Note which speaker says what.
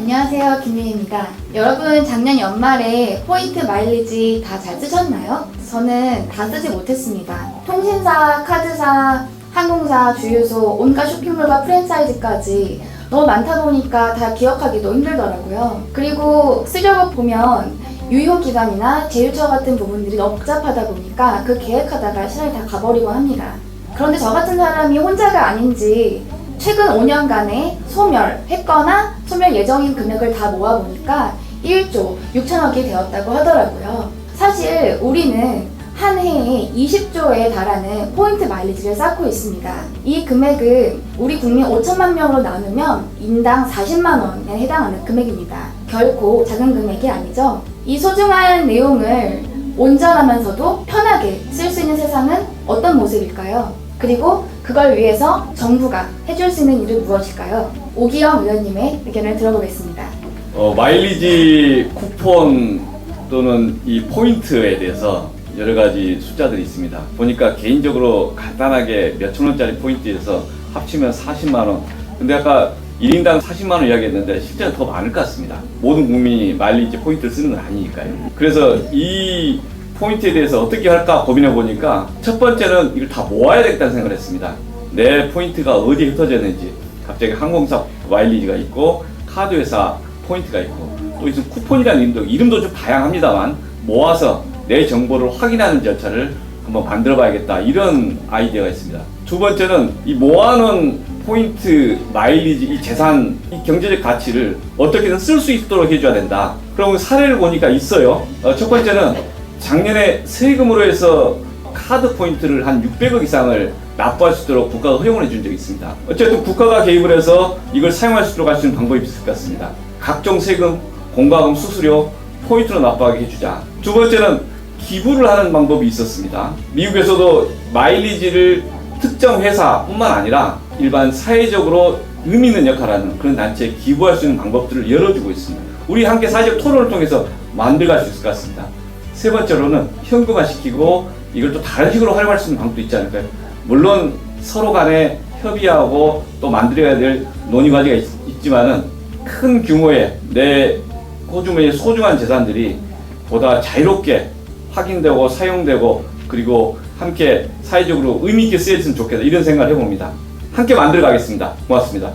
Speaker 1: 안녕하세요. 김유입니다. 여러분 작년 연말에 포인트 마일리지 다 잘 쓰셨나요? 저는 다 쓰지 못했습니다. 통신사, 카드사, 항공사, 주유소, 온갖 쇼핑몰과 프랜차이즈까지 너무 많다 보니까 다 기억하기도 힘들더라고요. 그리고 쓰려고 보면 유효 기간이나 제휴처 같은 부분들이 너무 복잡하다 보니까 그 계획하다가 시간이 다 가버리곤 합니다. 그런데 저 같은 사람이 혼자가 아닌지 최근 5년간의 소멸했거나 소멸 예정인 금액을 다 모아보니까 1조 6천억이 되었다고 하더라고요. 사실 우리는 한 해에 20조에 달하는 포인트 마일리지를 쌓고 있습니다. 이 금액은 우리 국민 5천만 명으로 나누면 인당 40만 원에 해당하는 금액입니다. 결코 작은 금액이 아니죠. 이 소중한 내용을 온전하면서도 편하게 쓸 수 있는 세상은 어떤 모습일까요? 그리고 그걸 위해서 정부가 해줄 수 있는 일은 무엇일까요? 오기영 의원님의 의견을 들어보겠습니다.
Speaker 2: 어, 마일리지 쿠폰 또는 이 포인트에 대해서 여러 가지 숫자들이 있습니다. 보니까 개인적으로 간단하게 몇천 원짜리 포인트에서 합치면 40만 원. 근데 아까 1인당 40만 원 이야기했는데 실제는 더 많을 것 같습니다. 모든 국민이 마일리지 포인트를 쓰는 건 아니니까요. 그래서 이 포인트에 대해서 어떻게 할까 고민해 보니까 첫 번째는 이걸 다 모아야 되겠다는 생각을 했습니다. 내 포인트가 어디에 흩어져 있는지 갑자기 항공사 마일리지가 있고 카드 회사 포인트가 있고 또 있으면 쿠폰이라는 이름도 이름도 좀 다양합니다만 모아서 내 정보를 확인하는 절차를 한번 만들어 봐야겠다 이런 아이디어가 있습니다. 두 번째는 이 모아놓은 포인트 마일리지 이 재산 이 경제적 가치를 어떻게든 쓸 수 있도록 해줘야 된다. 그럼 사례를 보니까 있어요. 어, 첫 번째는 작년에 세금으로 해서 카드 포인트를 한 600억 이상을 납부할 수 있도록 국가가 허용을 해준 적이 있습니다. 어쨌든 국가가 개입을 해서 이걸 사용할 수 있도록 할 수 있는 방법이 있을 것 같습니다. 각종 세금, 공과금, 수수료, 포인트로 납부하게 해주자. 두 번째는 기부를 하는 방법이 있었습니다. 미국에서도 마일리지를 특정 회사뿐만 아니라 일반 사회적으로 의미 있는 역할을 하는 그런 단체에 기부할 수 있는 방법들을 열어주고 있습니다. 우리 함께 사회적 토론을 통해서 만들어갈 수 있을 것 같습니다. 세 번째로는 현금화 시키고 이걸 또 다른 식으로 활용할 수 있는 방법도 있지 않을까요? 물론 서로 간에 협의하고 또 만들어야 될 논의 과제가 있, 있지만은 큰 규모의 내 호주머니의 소중한 재산들이 보다 자유롭게 확인되고 사용되고 그리고 함께 사회적으로 의미 있게 쓰였으면 좋겠다 이런 생각을 해봅니다. 함께 만들어 가겠습니다. 고맙습니다.